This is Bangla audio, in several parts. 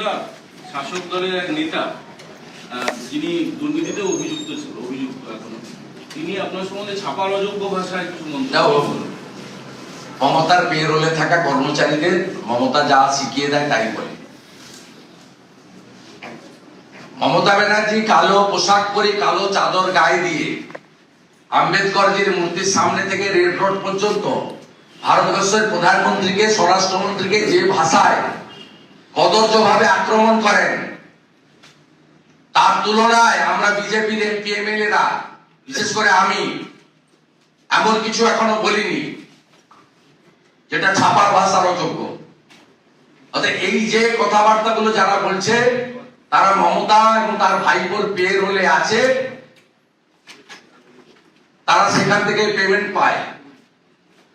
দা শাসক দলের এক নেতা যিনি দুর্নীতিতে অভিযুক্ত ছিল অভিযুক্ত এখনও। তিনি আপনার সম্বন্ধে ছাপার অযোগ্য ভাষায় কিছু। মমতার পেরোলে থাকা কর্মচারীদের মমতা যা শিখিয়ে দেয় তাই বলে। মমতা ব্যানার্জি কালো পোশাক পরে কালো চাদর গায়ে দিয়ে আম্বেদকরজির মূর্তির সামনে থেকে রেড রোড পর্যন্ত ভারতবর্ষের প্রধানমন্ত্রীকে স্বরাষ্ট্রমন্ত্রীকে যে ভাষায় কদর্য ভাবে আক্রমণ করেন। তার তুলনায় আমরা বিজেপির এমপি এমএলএরা বিশেষ করে আমি, এমন কিছু এখনও বলিনি, যেটা ছাপার ভাষার অযোগ্য এই যে কথাবার্তাগুলো যারা বলছে, তারা মমতা এবং তার ভাইপোর পেয়ে রোলে আছে, তারা সেখান থেকে পেমেন্ট পায়।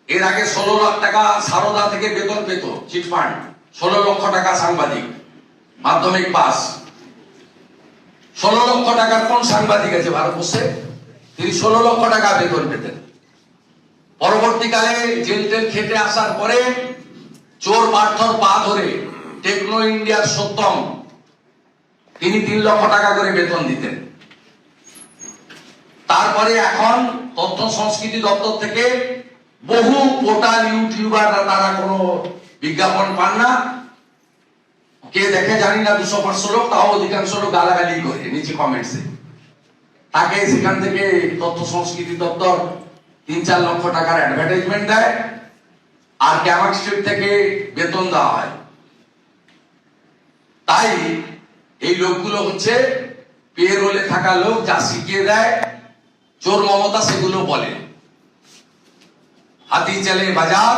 এর আগে ষোলো লাখ টাকা সারদা থেকে বেতন পেত, চিটফান্ড। ষোলো লক্ষ টাকা সাংবাদিক, মাধ্যমিক পাস। ষোলো লক্ষ টাকার কোন সাংবাদিক আছে ভারতবর্ষে? তিনি ষোলো লক্ষ টাকা বেতন পেতেন। পরবর্তীকালে জেল টেল খেটে আসার পরে চোর পার্থর পা ধরে টেকনো ইন্ডিয়ার সত্যম, তিনি তিন লক্ষ টাকা করে বেতন দিতেন। তারপরে এখন তথ্য সংস্কৃতি দপ্তর থেকে বহু পোর্টাল, ইউটিউবার, তারা কোনো বিজ্ঞাপন পান না। কে দেখে জানি না, দুশো পাঁচশো লোক তাও অধিকাংশ লোক গালাগালি করে নিচে কমেন্টসে তাকে সেখান থেকে তথ্য, সংস্কৃতি, দপ্তর তিন চার লক্ষ টাকার অ্যাডভার্টাইজমেন্ট দেয়। আর ক্যামাক স্ট্রিট থেকে বেতন দেওয়া হয়। তাই এই লোকগুলো হচ্ছে পেরোলে থাকা লোক, যা শিখিয়ে দেয়, চোর মমতা সেগুলো বলে। হাতি, চলে, বাজার